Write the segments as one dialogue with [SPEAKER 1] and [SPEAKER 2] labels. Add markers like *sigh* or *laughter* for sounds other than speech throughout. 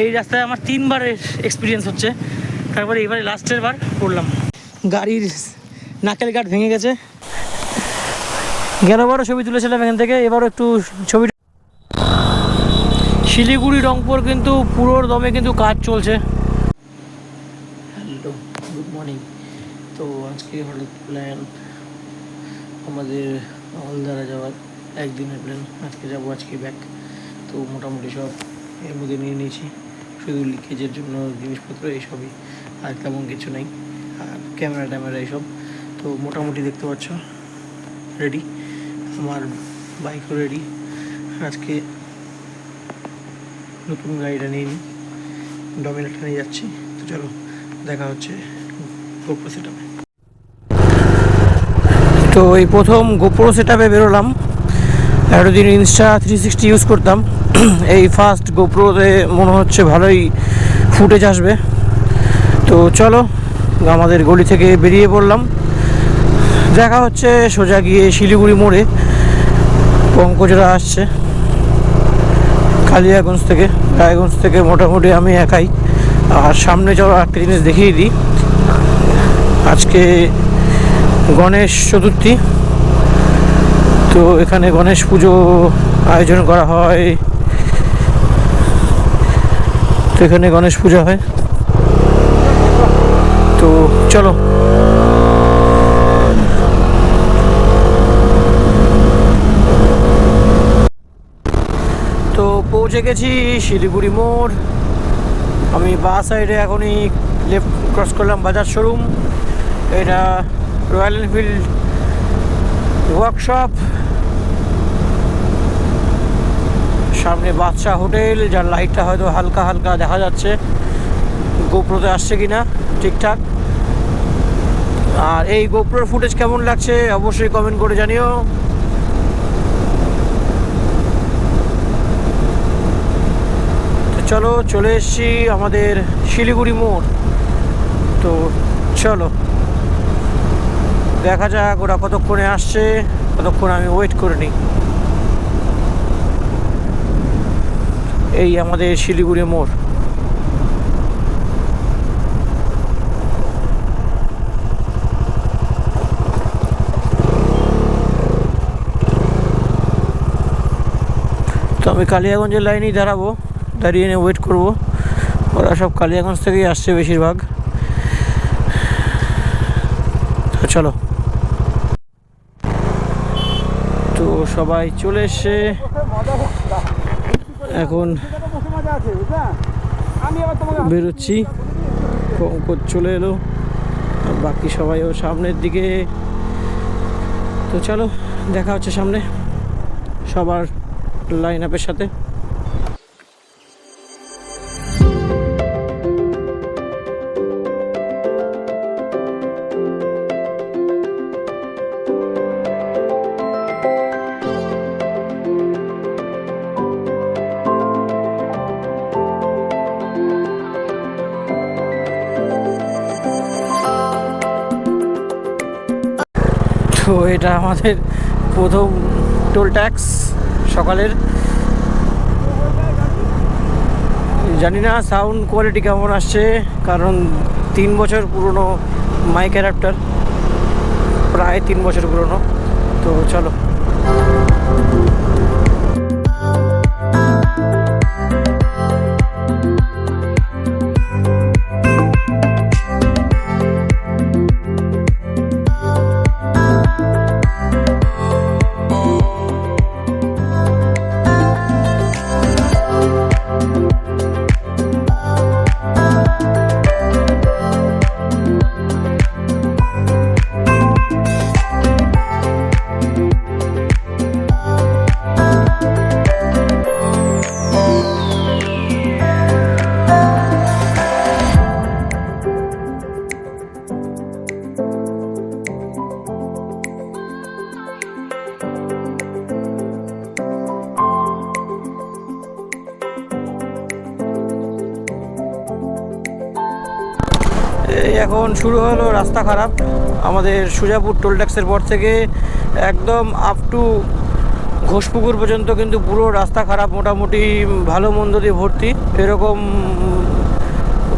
[SPEAKER 1] এই রাস্তায় আমার তিনবার এক্সপিরিয়েন্স হচ্ছে। তারপরে এবারে লাস্টের বার করলাম। গাড়ির নাকেল গার্ড ভেঙে গেছে। গেলবারও ছবি তুলেছিলাম এখান থেকে, এবারও একটু ছবি শিলিগুড়ি, রংপুর কিন্তু পুরোর দমে কিন্তু কাজ চলছে। হ্যালো গুড মর্নিং তো আজকে হঠাৎ প্ল্যান আমাদের হলদারা যাওয়ার একদিনের প্ল্যান আজকে যাব আজকে ব্যাক তো মোটামুটি সব এর মধ্যে নিয়ে নিয়েছি। শুধু লিকেজের জন্য জিনিসপত্র, এইসবই। আর তেমন কিছু নেই। আর ক্যামেরা ট্যামেরা এইসব। তো মোটামুটি দেখতে পাচ্ছ রেডি আমার বাইকও রেডি আজকে নতুন গাড়িটা নিয়ে নিই ডমিনেটটা নিয়ে যাচ্ছি। তো চলো, দেখা হচ্ছে গোপ্রো সেট তো এই প্রথম গোপ্রো সেট আপে বেরোলাম। এতদিন ইনস্টা থ্রি সিক্সটি ইউজ করতাম। *clears throat* এই ফার্স্ট গোপ্রোতে মনে হচ্ছে ভালোই ফুটেজ আসবে। তো চলো, আমাদের গলি থেকে বেরিয়ে পড়লাম। দেখা হচ্ছে সোজা গিয়ে শিলিগুড়ি মোড়ে। পঙ্কজরা আসছে। কালিয়াগঞ্জ থেকে, রায়গঞ্জ থেকে মোটামুটি আমি একাই। আর সামনে চলো একটা জিনিস দেখিয়ে দিই। আজকে গণেশ চতুর্থী। তো এখানে গণেশ পুজো আয়োজন করা হয় এখানে গণেশ পূজা হয়। তো চলো। তো পৌঁছে গেছি শিলিগুড়ি মোড়। আমি বা সাইডে এখনই লেফট ক্রস করলাম বাজার শোরুম এটা রয়্যাল এনফিল্ড ওয়ার্কশপ সামনে বাদশা হোটেল, যার লাইটটা হয়তো হালকা হালকা দেখা যাচ্ছে। গোপ্রোতে আসছে কি না ঠিকঠাক। আর এই গোপ্রোর ফুটেজ কেমন লাগছে অবশ্যই কমেন্ট করে জানিও। চলো, চলে এসছি আমাদের শিলিগুড়ি মোড়। তো চলো, দেখা যাক ওরা কতক্ষণে আসছে, কতক্ষণ আমি ওয়েট করে নিই। এই আমাদের শিলিগুড়ি মোড়। তো আমি কালিয়াগঞ্জের লাইনেই দাঁড়াবো, দাঁড়িয়ে নিয়ে ওয়েট করব। ওরা সব কালিয়াগঞ্জ থেকেই আসছে বেশিরভাগ। তো চলো। তো সবাই চলে এসছে। এখন বেরোচ্ছি। কঙ্কর চলে এলো। বাকি সবাইও সামনের দিকে। তো চলো, দেখা হচ্ছে সামনে। সবার লাইন আপের সাথে। এটা আমাদের প্রথম টোল ট্যাক্স সকালের। জানি না সাউন্ড কোয়ালিটি কেমন আসছে, কারণ তিন বছর পুরনো মাইক অ্যাডাপ্টার, প্রায় তিন বছর পুরনো। তো চলো। আমাদের সুজাপুর টোল ট্যাক্সের পর থেকে একদম আপ টু ঘোষপুকুর পর্যন্ত কিন্তু পুরো রাস্তা খারাপ, মোটামুটি ভালো মন্দ দিয়ে ভর্তি। এরকম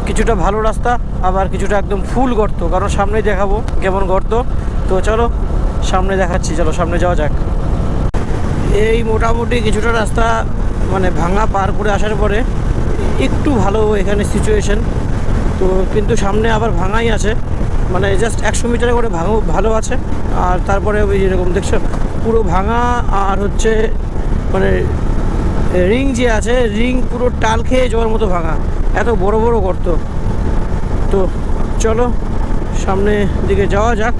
[SPEAKER 1] কিছুটা ভালো রাস্তা, আবার কিছুটা একদম ফুল গর্ত। কারণ সামনেই দেখাবো কেমন গর্ত। তো চলো, সামনে দেখাচ্ছি, চলো সামনে যাওয়া যাক। এই মোটামুটি কিছুটা রাস্তা মানে ভাঙা পার করে আসার পরে একটু ভালো এখানে সিচুয়েশন তো কিন্তু সামনে আবার ভাঙাই আছে। মানে জাস্ট একশো মিটারে করে ভাঙা, ভালো আছে। আর তারপরে ওই যেরকম দেখছ, পুরো ভাঙা আর হচ্ছে মানে রিং যে আছে, রিং পুরো টাল খেয়ে যাওয়ার মতো ভাঙা। এত বড় বড় গর্ত। তো চলো, সামনে দিকে যাওয়া যাক।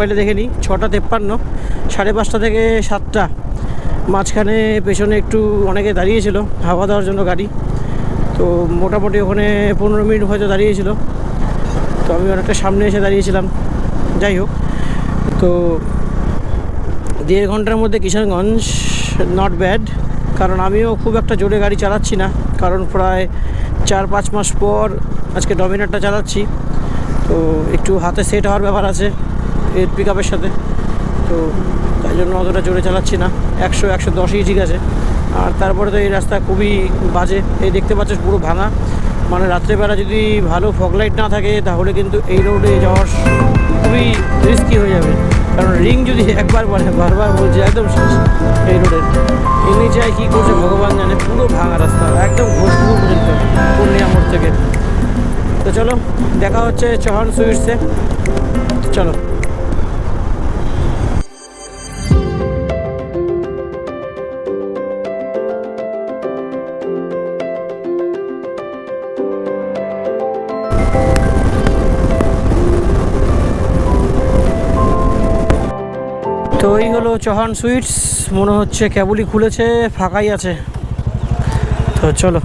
[SPEAKER 1] মোবাইলে দেখে নিই, ছটা তেপ্পান্ন, সাড়ে পাঁচটা থেকে সাতটা। মাঝখানে পেছনে একটু অনেকে দাঁড়িয়েছিল, হাওয়া দেওয়ার জন্য গাড়ি। তো মোটামুটি ওখানে পনেরো মিনিট হয়তো দাঁড়িয়েছিল। তো আমি অনেকটা সামনে এসে দাঁড়িয়েছিলাম। যাই হোক, তো দেড় ঘণ্টার মধ্যে কিষানগঞ্জ নট ব্যাড কারণ আমিও খুব একটা জোরে গাড়ি চালাচ্ছি না। কারণ প্রায় চার পাঁচ মাস পর আজকে ডমিনারটা চালাচ্ছি। তো একটু হাতে সেট হওয়ার ব্যাপার আছে। এর পিক আপের সাথে। তো তাই জন্য অতটা জোরে চালাচ্ছি না। একশো একশো দশই ঠিক আছে। আর তারপরে তো এই রাস্তা খুবই বাজে। এই দেখতে পাচ্ছ পুরো ভাঙা। মানে রাত্রেবেলা যদি ভালো ফগ লাইট না থাকে, তাহলে কিন্তু এই রোডে যাওয়ার খুবই রিস্কি হয়ে যাবে। কারণ রিং যদি একবার বলে বারবার বলছে, একদম শেষ এই রোডের এমনি চাই কী করছে ভগবান জানে। পুরো ভাঙা রাস্তা, একদম ঘোষপুর পর্যন্ত, পূর্ণিয়া মোড় থেকে। তো চলো, দেখা হচ্ছে চৌহান সুইটসে চলো। তো এই হলো চৌহান সুইটস, মনে হচ্ছে কেবলই খুলেছে, ফাঁকাই আছে। তো চলো,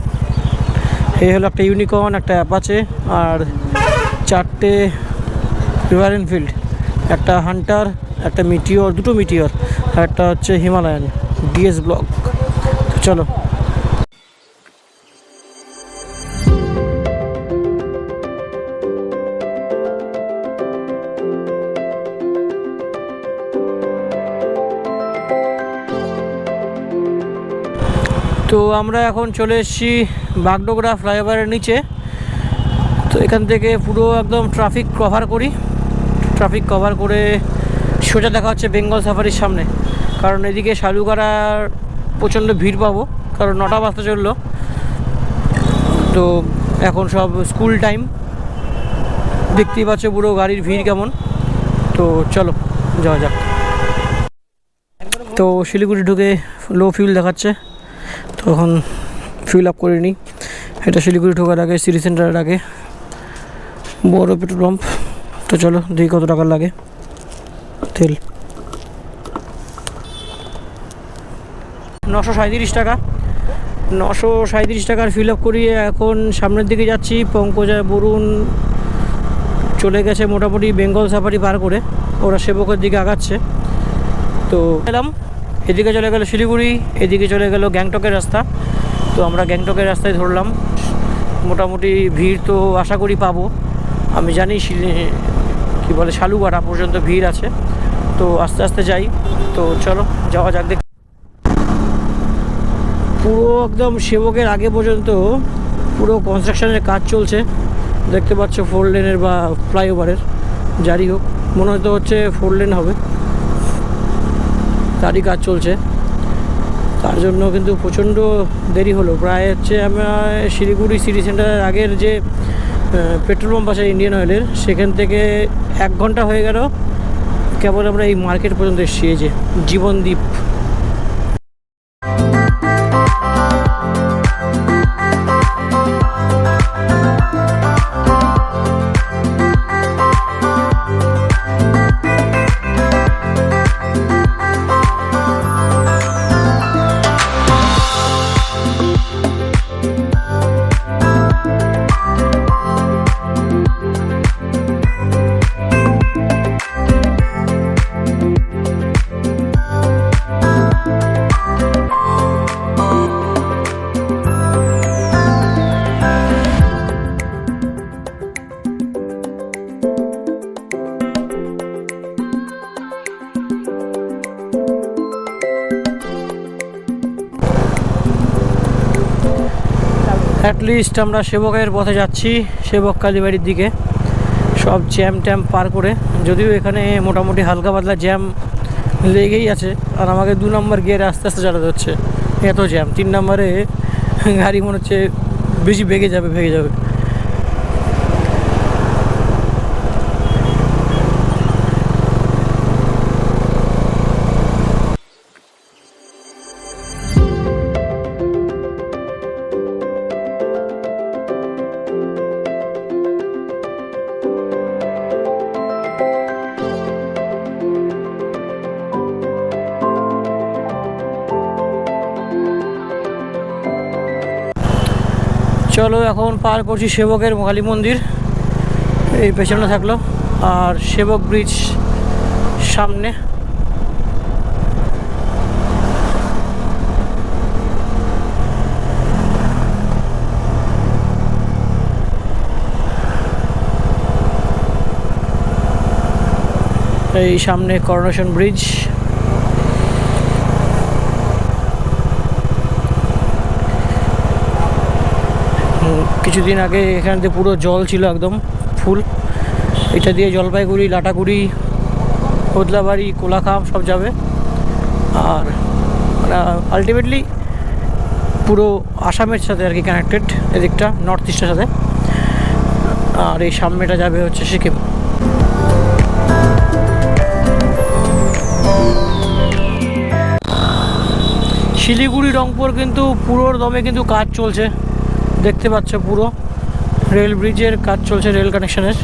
[SPEAKER 1] এই হলো একটা ইউনিকর্ন, একটা অ্যাপ আছে আর চারটে রিভার এনফিল্ড একটা হান্টার, একটা মিটিওর, দুটো মিটিওর, আর একটা হচ্ছে হিমালয়ান, ডিএস ব্লক। তো চলো। তো আমরা এখন চলে এসেছি বাগডোগরা ফ্লাইওভারের নিচে। তো এখান থেকে পুরো একদম ট্রাফিক কভার করি। ট্রাফিক কভার করে সোজা দেখা হচ্ছে বেঙ্গল সাফারির সামনে। কারণ এদিকে শালুগাড়ার প্রচণ্ড ভিড় পাবো, কারণ নটা বাজতে চলল। তো এখন সব স্কুল টাইম। দেখতেই পাচ্ছ পুরো গাড়ির ভিড় কেমন। তো চলো, যাওয়া যাক। তো শিলিগুড়ি ঢুকে লো ফিউল দেখাচ্ছে। তো এখন ফিল আপ করে নিই এটা শিলিগুড়ি ঢোকার আগে সিটি সেন্টারের আগে। বড় পেট্রোল পাম্প তো চলো দেখি কত টাকা লাগে। তেল। নশো সাঁত্রিশ টাকা। নশো সাঁত্রিশ টাকার ফিল আপ করিয়ে এখন সামনের দিকে যাচ্ছি। পঙ্কজা বরুণ চলে গেছে মোটামুটি বেঙ্গল সাফারি পার করে। ওরা সেবকের দিকে আগাচ্ছে। তো এলাম এদিকে চলে গেল শিলিগুড়ি, এদিকে চলে গেল গ্যাংটকের রাস্তা। তো আমরা গ্যাংটকের রাস্তায় ধরলাম। মোটামুটি ভিড় তো আশা করি পাবো। আমি জানি কি বলে শালুগাড়া পর্যন্ত ভিড় আছে। তো আস্তে আস্তে যাই। তো চলো, যাওয়া যাক দেখ। পুরো একদম সেবকের আগে পর্যন্ত পুরো কনস্ট্রাকশনের কাজ চলছে। দেখতে পাচ্ছ ফোর লেনের বা ফ্লাইওভারের যারই হোক, মনে হয়তো হচ্ছে ফোর লেন হবে। তারই কাজ চলছে। তার জন্য কিন্তু প্রচণ্ড দেরি হলো। প্রায় হচ্ছে আমরা শিলিগুড়ি সিটি সেন্টারের আগের যে পেট্রোল পাম্প আছে ইন্ডিয়ান অয়েলের সেখান থেকে এক ঘণ্টা হয়ে গেল। কেবল আমরা এই মার্কেট পর্যন্ত এসেছি। এই যে জীবনদ্বীপ অ্যাটলিস্ট আমরা সেবকের পথে যাচ্ছি, সেবক কালীবাড়ির দিকে। সব জ্যাম ট্যাম পার করে। যদিও এখানে মোটামুটি হালকা পাতলা জ্যাম লেগেই আছে। আর আমাকে দু নম্বর গিয়ে আস্তে আস্তে চালাতে হচ্ছে। এত জ্যাম। তিন নম্বরে গাড়ি মনে হচ্ছে বেশি ভেগে যাবে ভেগে যাবে। চলো এখন পার করছি সেবকের কালী মন্দির। এই পেছনে থাকল। আর সেবক ব্রিজ সামনে। এই সামনে করোনেশন ব্রিজ কিছুদিন আগে এখান থেকে পুরো জল ছিল একদম ফুল, এটা দিয়ে জলপাইগুড়ি, লাটাগুড়ি কোদলাবাড়ি কোলাখাম সব যাবে। আর মানে আলটিমেটলি পুরো আসামের সাথে আর কি কানেক্টেড এদিকটা নর্থ ইস্টের সাথে। আর এই সামনেটা যাবে হচ্ছে সিকিম। শিলিগুড়ি, রংপুর কিন্তু পুরোর দমে কিন্তু কাজ চলছে। দেখতে পাচ্ছ পুরো রেল ব্রিজের কাজ চলছে রেল কানেকশনের।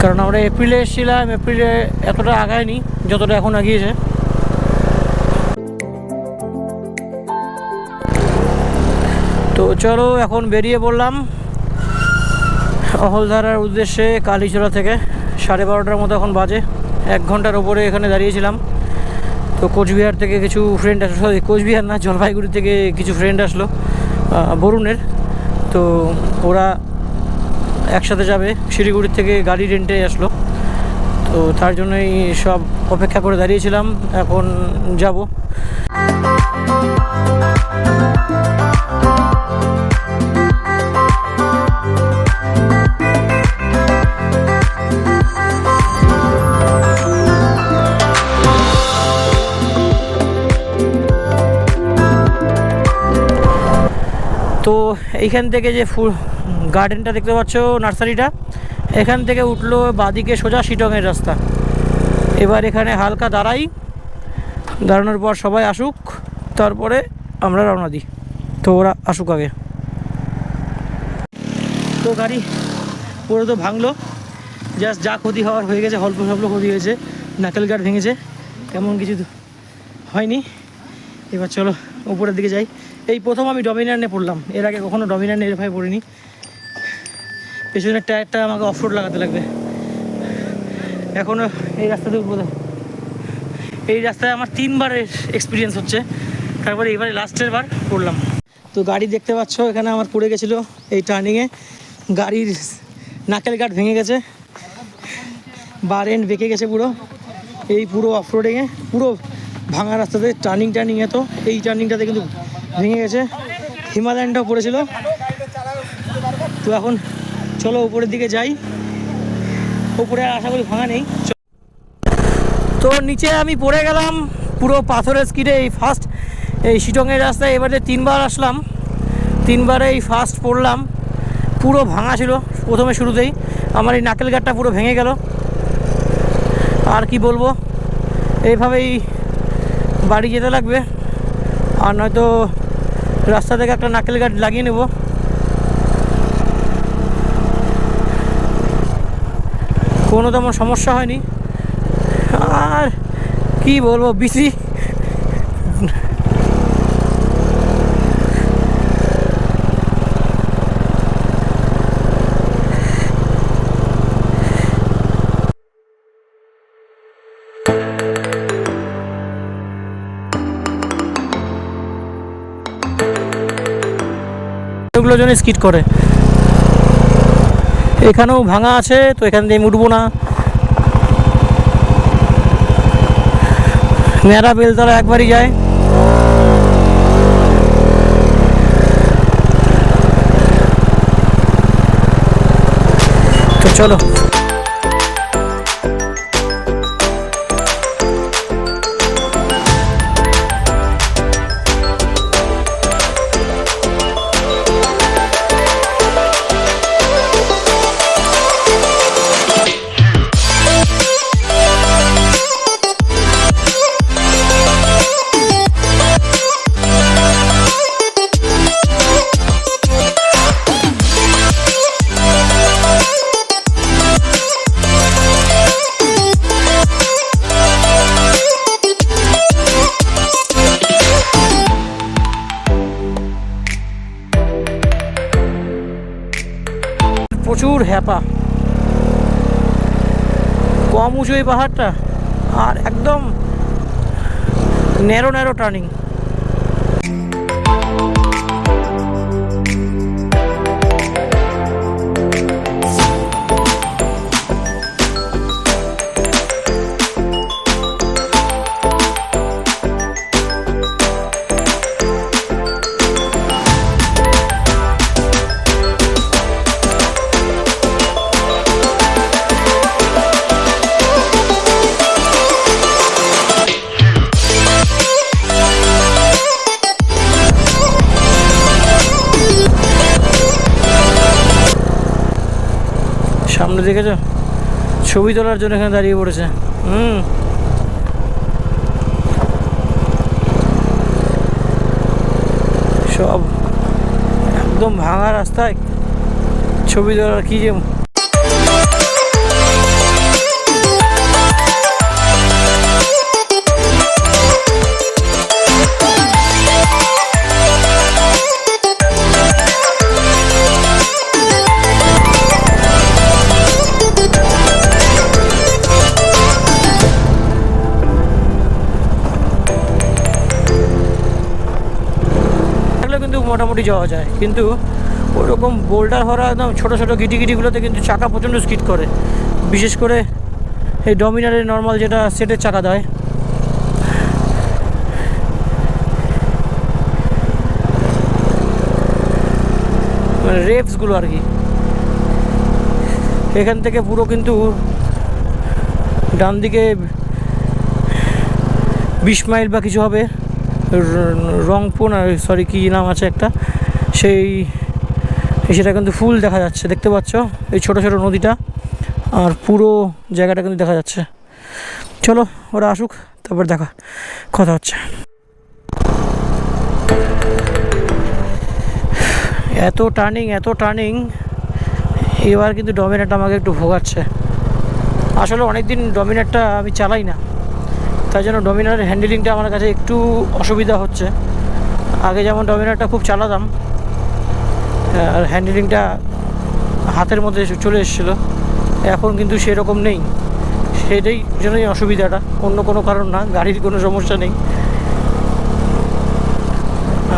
[SPEAKER 1] কারণ আমরা এপ্রিলে এসেছিলাম, এপ্রিলে এতটা আগায়নি, যতটা এখন আগিয়েছে। তো চলো এখন বেরিয়ে পড়লাম অহলধারার উদ্দেশ্যে কালীচড়া থেকে। সাড়ে বারোটার মতো এখন বাজে, এক ঘণ্টার ওপরে এখানে দাঁড়িয়েছিলাম। তো কোচবিহার থেকে কিছু ফ্রেন্ড আসলো সরি কোচবিহার না, জলপাইগুড়ি থেকে কিছু ফ্রেন্ড আসলো বরুণের। তো ওরা একসাথে যাবে। শিলিগুড়ির থেকে গাড়ি রেন্টে আসলো। তো তার জন্যই সব অপেক্ষা করে দাঁড়িয়েছিলাম। এখন যাব। এইখান থেকে যে ফুল গার্ডেনটা দেখতে পাচ্ছ, নার্সারিটা, এখান থেকে উঠল বাদিকে সোজা শিটংয়ের রাস্তা। এবার এখানে হালকা দাঁড়াই, দাঁড়ানোর পর সবাই আসুক, তারপরে আমরা রওনা দিই। তো ওরা আসুক আগে। তো গাড়ি পুরো তো ভাঙলো জাস্ট যা ক্ষতি হওয়ার হয়ে গেছে অল্প স্বল্প ক্ষতি হয়েছে, নাকেল গার্ড ভেঙেছে, তেমন কিছু হয়নি। এবার চলো উপরের দিকে যাই। এই প্রথম আমি ডমিনার পড়লাম। এর আগে কখনো ডমিনার এরভাবে পড়িনি। পেছনের টায়ারটা আমাকে অফরোড লাগাতে লাগবে। এখনও এই রাস্তাতে উঠবো। এই রাস্তায় আমার তিনবারের এক্সপিরিয়েন্স হচ্ছে। তারপরে এবারে লাস্টের বার পড়লাম। তো গাড়ি দেখতে পাচ্ছ, এখানে আমার পড়ে গেছিল এই টার্নিংয়ে গাড়ির নাকেল গার্ড ভেঙে গেছে। বার এন্ড বেঁকে গেছে পুরো। এই পুরো অফরোডিংয়ে পুরো ভাঙা রাস্তাতে টার্নিং টার্নিং এত এই টার্নিংটাতে কিন্তু ভেঙে গেছে। হিমালয়ানটাও পড়েছিল। তো এখন চলো উপরের দিকে যাই। উপরে আশা করি ভাঙা নেই। তো নিচে আমি পড়ে গেলাম পুরো পাথরের স্কিডে এই ফার্স্ট এই শিটংয়ের রাস্তায় এবারে তিনবার আসলাম। তিনবারে এই ফার্স্ট পড়লাম। পুরো ভাঙা ছিল প্রথমে শুরুতেই। আমার এই নাকেল গাড়টা পুরো ভেঙে গেল। আর কি বলব? এইভাবেই বাড়ি যেতে লাগবে। আর নয়তো রাস্তা থেকে একটা নাকেল গাছ লাগিয়ে নেব। কোনো তেমন সমস্যা হয়নি। আর কি বলব, বিসি। জন্য স্কিট করে। এখানেও ভাঙা আছে, তো এখান দিয়ে আমি উঠবো না। ন্যাড়া বেলতলা একবারই যায়। চলো। কম উঁচু এই পাহাড়টা। আর একদম ন্যারো ন্যারো টার্নিং সামনে দেখেছ? ছবি তোলার জন্য এখানে দাঁড়িয়ে পড়েছে। হুম। সব একদম ভাঙা রাস্তায় ছবি তোলার কি যে মোটামুটি যাওয়া যায়। কিন্তু ওরকম বোল্ডার ভরা একদম ছোটো ছোটো গিটি গিটিগুলোতে কিন্তু চাকা প্রচণ্ড স্কিট করে। বিশেষ করে এই ডমিনারের নর্মাল যেটা সেটের চাকা দেয়। মানে রেপসগুলো আর কি। এখান থেকে পুরো কিন্তু ডান দিকে বিশ মাইল বা কিছু হবে। রংপুর আর সরি কী নাম আছে একটা? সেই, সেটা কিন্তু ফুল দেখা যাচ্ছে, দেখতে পাচ্ছ? এই ছোট ছোট নদীটা আর পুরো জায়গাটা কিন্তু দেখা যাচ্ছে। চলো, ওরা আসুক, তারপর দেখা, কথা হচ্ছে। এত টার্নিং এত টার্নিং এবার কিন্তু ডমিনেটটা আমাকে একটু ভোগাচ্ছে। আসলে অনেক দিন ডমিনেটটা আমি চালাই না। তাই জন্য ডমিনারের হ্যান্ডেলিংটা আমার কাছে একটু অসুবিধা হচ্ছে। আগে যেমন ডমিনারটা খুব চালাতাম, আর হ্যান্ডেলিংটা হাতের মধ্যে চলে এসেছিল, এখন কিন্তু সেরকম নেই। সেটাই জন্যই অসুবিধাটা, অন্য কোনো কারণ না, গাড়ির কোনো সমস্যা নেই।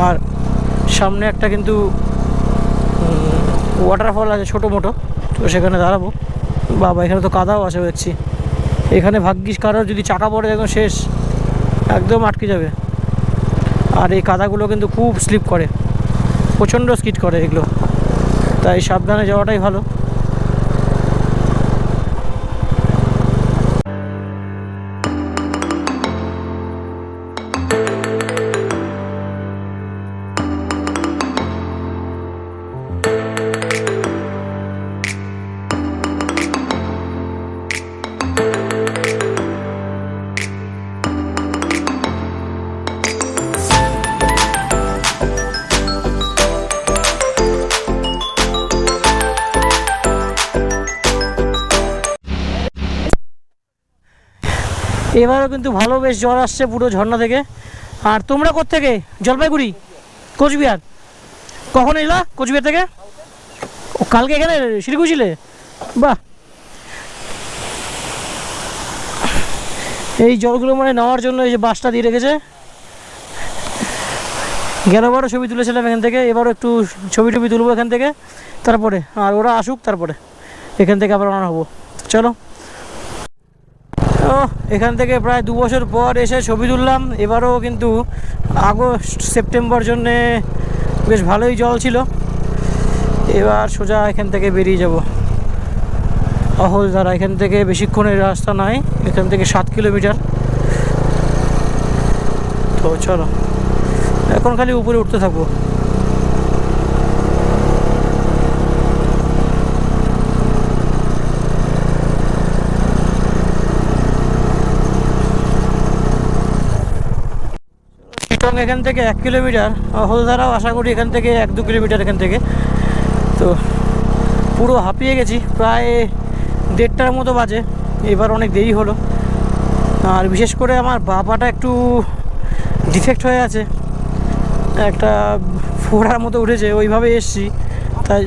[SPEAKER 1] আর সামনে একটা কিন্তু ওয়াটারফল আছে ছোটো মোটো, তো সেখানে দাঁড়াবো। বাবা, এখানে তো কাদাও আছে দেখছি। এখানে ভাগ্যিস কারোর যদি চাকা পড়ে একদম শেষ। একদম আটকে যাবে। আর এই কাদাগুলো কিন্তু খুব স্লিপ করে। প্রচণ্ড স্কিট করে এগুলো। তাই সাবধানে যাওয়াটাই ভালো। এবারও কিন্তু ভালো বেশ জল আসছে পুরো ঝর্ণা থেকে। আর তোমরা কোত্থেকে? জলপাইগুড়ি? কোচবিহার? কখন এলা কোচবিহার থেকে? ও, কালকে এখানে শিলিগুড়ি ছিলে বাহ! এই জলগুলো মানে নেওয়ার জন্য এই যে বাসটা দিয়ে রেখেছে। গেলবারও ছবি তুলেছিলাম এখান থেকে, এবারও একটু ছবি টবি তুলবো এখান থেকে, তারপরে। আর ওরা আসুক তারপরে, এখান থেকে আবার রওনা হব। চলো। ও এখান থেকে প্রায় দু বছর পর এসে ছবি তুললাম। এবারও কিন্তু আগস্ট, সেপ্টেম্বর জন্যে বেশ ভালোই জল ছিল। এবার সোজা এখান থেকে বেরিয়ে যাব। অহলধারা এখান থেকে বেশিক্ষণের রাস্তা নাই, এখান থেকে সাত কিলোমিটার। তো চলো, এখন খালি উপরে উঠতে থাকব। এখান থেকে এক কিলোমিটার হলধারাও আশা করি এখান থেকে এক দু কিলোমিটার এখান থেকে। তো পুরো হাঁপিয়ে গেছি, প্রায় দেড়টার মতো বাজে, এবার অনেক দেরি হলো। আর বিশেষ করে আমার বাবাটা একটু ডিফেক্ট হয়ে আছে, একটা ফোড়ার মতো উঠেছে ওইভাবে এসছি। তাই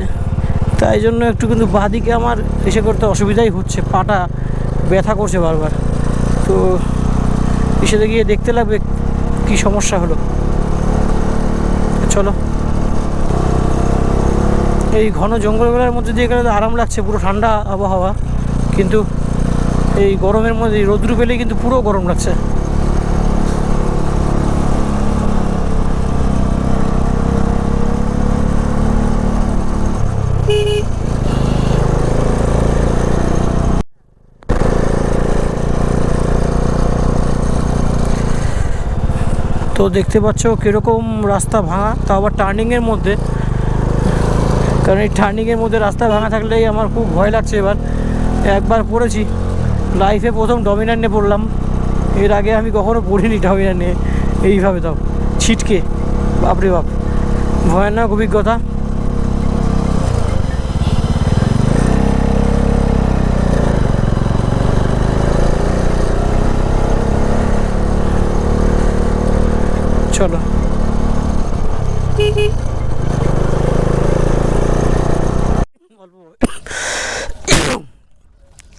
[SPEAKER 1] তাই জন্য একটু কিন্তু বাঁদিকে আমার এসে করতে অসুবিধাই হচ্ছে, পাটা ব্যথা করছে বারবার। তো এসে গিয়ে দেখতে লাগবে কি সমস্যা হলো? চলো। এই ঘন জঙ্গলগুলোর মধ্যে দিয়ে গেলে আরাম লাগছে, পুরো ঠান্ডা আবহাওয়া। কিন্তু এই গরমের মধ্যে রোদ্রু পেলেই কিন্তু পুরো গরম লাগছে। তো দেখতে পাচ্ছ কীরকম রাস্তা ভাঙা। তা আবার টার্নিংয়ের মধ্যে। কারণ এই টার্নিংয়ের মধ্যে রাস্তা ভাঙা থাকলেই আমার খুব ভয় লাগছে এবার। একবার পড়েছি লাইফে প্রথম ডমিনার নিয়ে পড়লাম। এর আগে আমি কখনো পড়িনি ডমিনার নিয়ে। এইভাবে তাও। ছিটকে। বাপরে বাপ। ভয়ানক অভিজ্ঞতা। চলো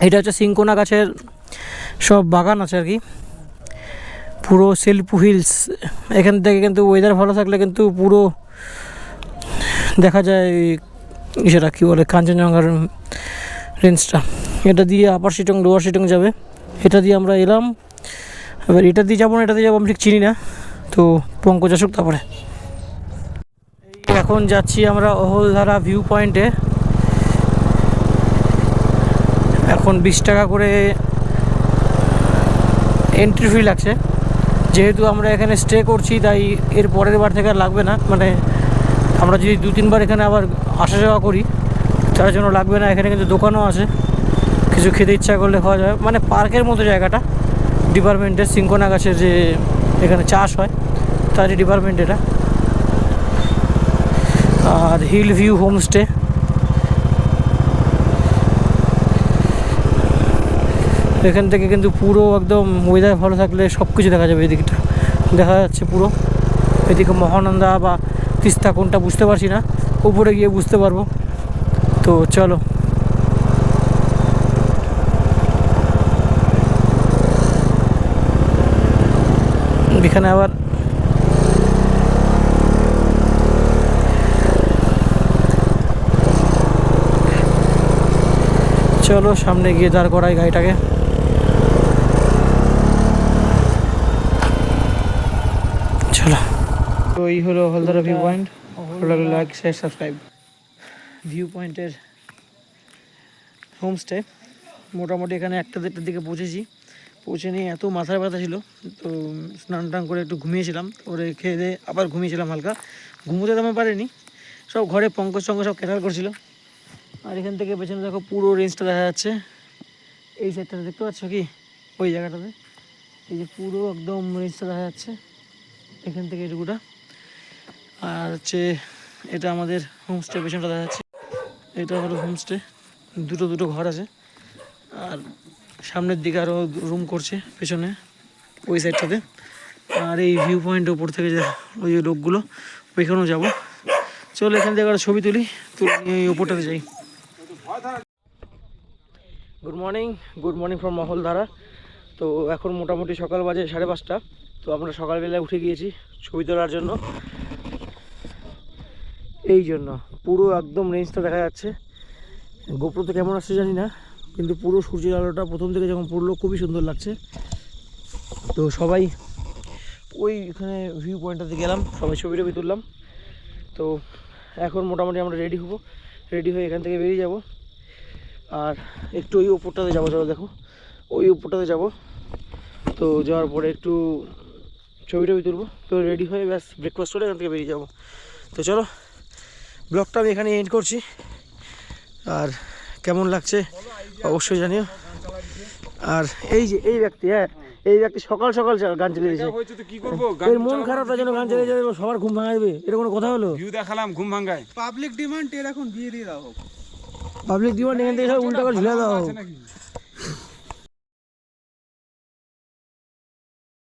[SPEAKER 1] এটা হচ্ছে সিঙ্কোনা গাছের সব বাগান আছে আর কি। পুরো শিল্পু হিলস। এখান থেকে কিন্তু ওয়েদার ভালো থাকলে কিন্তু পুরো দেখা যায় সেটা কী বলে, কাঞ্চনজঙ্ঘার রেঞ্জটা। এটা দিয়ে আপার সিটং লোয়ার সিটং যাবে। এটা দিয়ে আমরা এলাম। এবার এটা দিয়ে যাব না, এটা দিয়ে যাব, আমি ঠিক চিনি না। তো পঙ্কজ আসুক তারপরে। এখন যাচ্ছি আমরা অহলধারা ভিউ পয়েন্টে এখন বিশ টাকা করে এন্ট্রি ফি লাগছে। যেহেতু আমরা এখানে স্টে করছি, তাই এর পরের বার থেকে লাগবে না। মানে আমরা যদি দু, তিনবার এখানে আবার আসা যাওয়া করি, তার জন্য লাগবে না। এখানে কিন্তু দোকানও আছে। কিছু খেতে ইচ্ছা করলে খাওয়া যাবে। মানে পার্কের মতো জায়গাটা। ডিপার্টমেন্টের সিঙ্কোনা গাছের যে এখানে চাষ হয় তারই ডিপার্টমেন্ট এটা। আর হিল ভিউ হোমস্টে এখান থেকে কিন্তু পুরো একদম ওয়েদার ভালো থাকলে সব কিছু দেখা যাবে এদিকটা। দেখা যাচ্ছে পুরো। এদিকে মহানন্দা বা তিস্তা কোনটা বুঝতে পারছি না। উপরে গিয়ে বুঝতে পারব। তো চলো। এখানে আবার চলো সামনে গিয়ে দাঁড় করাই গাড়িটাকে। চলো। তো এই হলো হলদারা ভিউ পয়েন্ট ভালো লাইক শেয়ার সাবস্ক্রাইব ভিউ পয়েন্টের হোমস্টে মোটামুটি এখানে একটা দেড়টার দিকে পৌঁছেছি। পৌঁছে নিয়ে এত মাথার ব্যথা ছিল, তো স্নান টান করে একটু ঘুমিয়েছিলাম, ওরে খেয়ে দিয়ে আবার ঘুমিয়েছিলাম হালকা। ঘুমোতে তেমন পারিনি, সব ঘরে পঙ্কজ সঙ্গে সব ক্যাটাল করছিল। আর এখান থেকে পেছনে দেখো পুরো রেঞ্জটা দেখা যাচ্ছে। এই সাইডটা দেখতে পাচ্ছ কি? ওই জায়গাটাতে। এই যে পুরো একদম রেঞ্জটা দেখা যাচ্ছে, এখান থেকে এটুকুটা। আর হচ্ছে এটা আমাদের হোমস্টে পেছনটা দেখা যাচ্ছে। এটা হলো হোমস্টে দুটো দুটো ঘর আছে। আর সামনের দিকে আরও রুম করছে, পেছনে, ওই সাইডটাতে আর এই ভিউ পয়েন্ট ওপর থেকে যে ওই লোকগুলো, ওইখানেও যাব। চলো এখান থেকে ছবি তুলি, তুলে ওই ওপরটাতে যাই। Good morning good morning from Mahaldhara তো এখন মোটামুটি সকাল বাজে সাড়ে পাঁচটা। তো আমরা সকালবেলায় উঠে গিয়েছি ছবি তোলার জন্য। এই জন্য পুরো একদম রেঞ্জটা দেখা যাচ্ছে। গোপ্রোতে কেমন আসছে জানি না। কিন্তু পুরো সূর্যের আলোটা প্রথম থেকে যখন পড়ল, খুবই সুন্দর লাগছে। তো সবাই ওই এখানে ভিউ পয়েন্টটাতে গেলাম, সবাই ছবি টবি তুললাম। তো এখন মোটামুটি আমরা রেডি হব। রেডি হয়ে এখান থেকে বেরিয়ে যাব। আর একটু ওই উপরটাতে যাব, চলো দেখো। ওই উপরটাতে যাব। তো যাওয়ার পরে একটু ছবি টবি তুলবো। তো রেডি হয়ে ব্যাস ব্রেকফাস্ট করে এখান থেকে বেরিয়ে যাব। তো চলো ব্লগটা আমি এখানে এন্ড করছি। আর কেমন লাগছে? অবশ্যই জানিও। আর এই যে এই ব্যক্তি হ্যাঁ এই ব্যক্তি সকাল সকাল গান চালিয়ে দিয়েছে
[SPEAKER 2] করব?
[SPEAKER 1] এর মন খারাপ তার জন্য গান চালিয়ে যাবে সবার ঘুম ভাঙা দেবে এটা কোনো কথা হলো?
[SPEAKER 2] ভিউ দেখালাম ঘুম ভাঙায়।
[SPEAKER 3] পাবলিক ডিমান্ড এর এখন বিয়ে দিয়ে দাও।
[SPEAKER 1] পাবলিক ডিমান্ড এখান থেকে সব উল্টা করে ঝুলে দাও।